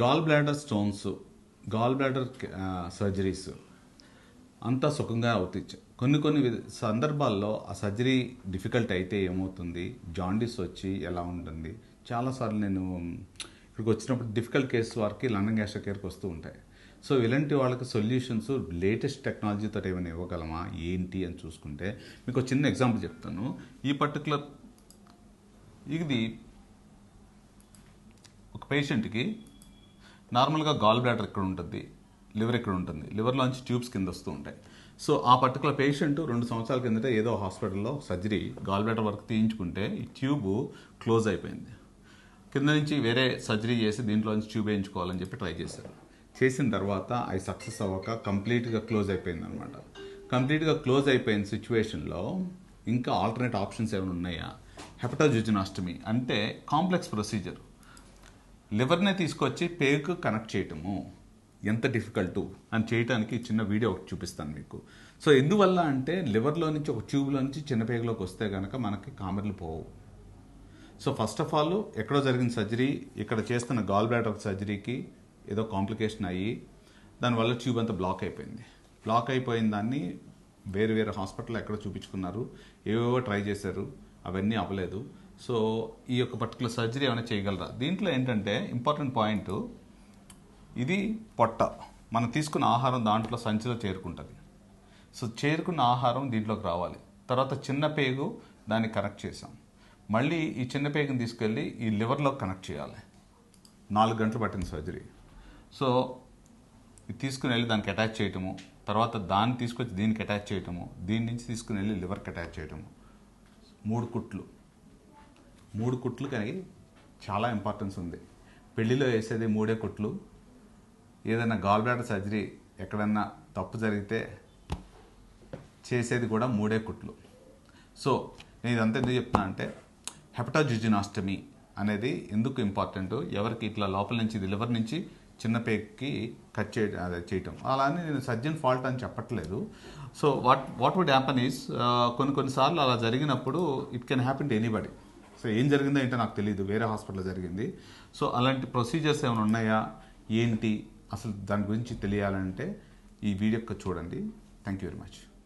Gall bladder stones gall bladder surgeries అంతా సుఖంగా అవుతాయి. కొన్ని కొన్ని సందర్భాల్లో ఆ సర్జరీ డిఫికల్ట్ అయితే ఏమవుతుంది? జాండీస్ వచ్చి ఎలా ఉంటుంది? చాలాసార్లు నేను ఇక్కడికి వచ్చినప్పుడు డిఫికల్ట్ కేసు వారికి లండన్ గ్యాస్ట్రిక్ కేర్కి వస్తూ ఉంటాయి. సో ఇలాంటి వాళ్ళకి సొల్యూషన్స్ లేటెస్ట్ టెక్నాలజీతో ఏమైనా ఇవ్వగలమా? ఏంటి అని చూసుకుంటే మీకు చిన్న ఎగ్జాంపుల్ చెప్తాను. ఈ పర్టికులర్ ఇది ఒక పేషెంట్కి నార్మల్గా గాల్ బ్లాడర్ ఇక్కడ ఉంటుంది? లివర్ ఇక్కడ ఉంటుంది? లివర్లోంచి ట్యూబ్స్ కింద వస్తూ ఉంటాయి. సో ఆ పర్టికులర్ పేషెంట్ రెండు సంవత్సరాల కిందట ఏదో హాస్పిటల్లో సర్జరీ గాల్ బ్లాడర్ వర్క్ తీయించుకుంటే ఈ ట్యూబ్ క్లోజ్ అయిపోయింది. కింద నుంచి వేరే సర్జరీ చేసి దీంట్లో నుంచి ట్యూబ్ వేయించుకోవాలని చెప్పి ట్రై చేశారు. చేసిన తర్వాత అది సక్సెస్ అవ్వక కంప్లీట్గా క్లోజ్ అయిపోయింది అనమాట కంప్లీట్గా క్లోజ్ అయిపోయిన సిచ్యువేషన్లో ఇంకా ఆల్టర్నేట్ ఆప్షన్స్ ఏమైనా ఉన్నాయా? హెపటోజుజినాస్టమీ అంటే కాంప్లెక్స్ ప్రొసీజర్ లివర్ని తీసుకొచ్చి పేగుకు కనెక్ట్ చేయటము ఎంత డిఫికల్ట్ అని చేయడానికి చిన్న వీడియో ఒకటి చూపిస్తాను మీకు. సో ఎందువల్ల అంటే లివర్లో నుంచి ఒక ట్యూబ్లో నుంచి చిన్న పేగులోకి వస్తే కనుక మనకి కామెర్లు పోవు. సో ఫస్ట్ ఆఫ్ ఆల్ ఎక్కడో జరిగిన సర్జరీ ఇక్కడ చేస్తున్న గాల్ బ్లాడర్ సర్జరీకి ఏదో కాంప్లికేషన్ అయ్యి దానివల్ల ట్యూబ్ అంతా బ్లాక్ అయిపోయింది. బ్లాక్ అయిపోయిన దాన్ని వేరు వేరే హాస్పిటల్ ఎక్కడ చూపించుకున్నారు. ఏవేవో ట్రై చేశారు. అవన్నీ అవ్వలేదు. సో ఈ యొక్క పర్టికులర్ సర్జరీ ఏమైనా చేయగలరా? దీంట్లో ఏంటంటే ఇంపార్టెంట్ పాయింట్ ఇది పొట్ట. మనం తీసుకున్న ఆహారం దాంట్లో సంచిలో చేరుకుంటుంది. సో చేరుకున్న ఆహారం దీంట్లోకి రావాలి. తర్వాత చిన్న పేగు దాన్ని కనెక్ట్ చేసాం మళ్ళీ ఈ చిన్న పేగుని తీసుకెళ్ళి ఈ లివర్లో కనెక్ట్ చేయాలి. నాలుగు గంటలు పట్టిన సర్జరీ సో ఇది తీసుకుని వెళ్ళి దానికి అటాచ్ చేయటము తర్వాత దాన్ని తీసుకొచ్చి దీనికి అటాచ్ చేయటము దీని నుంచి తీసుకుని వెళ్ళి లివర్కి అటాచ్ చేయటము. మూడు కుట్లు. మూడు కుట్లు కానీ చాలా ఇంపార్టెన్స్ ఉంది. పెళ్ళిలో వేసేది మూడే కుట్లు. ఏదైనా గాల్బ్లాడర్ సర్జరీ ఎక్కడన్నా తప్పు జరిగితే చేసేది కూడా మూడే కుట్లు. సో నేను ఇదంతా ఎందుకు చెప్తున్నా అంటే హెపటాజిజినాస్టమీ అనేది ఎందుకు ఇంపార్టెంట్ ఎవరికి ఇట్లా లోపల నుంచి లివర్ నుంచి చిన్న పేక్కి కట్ చే అదే చేయటం. అలానే నేను సర్జన్ ఫాల్ట్ అని చెప్పట్లేదు. So what what would happen is కొన్ని కొన్నిసార్లు అలా జరిగినప్పుడు it can happen to anybody so ఏం జరిగిందో ఏంటో నాకు తెలియదు వేరే హాస్పిటల్లో జరిగింది. సో అలాంటి ప్రొసీజర్స్ ఏమైనా ఉన్నాయా? ఏంటి? అసలు దాని గురించి తెలియాలంటే ఈ వీడియో చూడండి. Thank you very much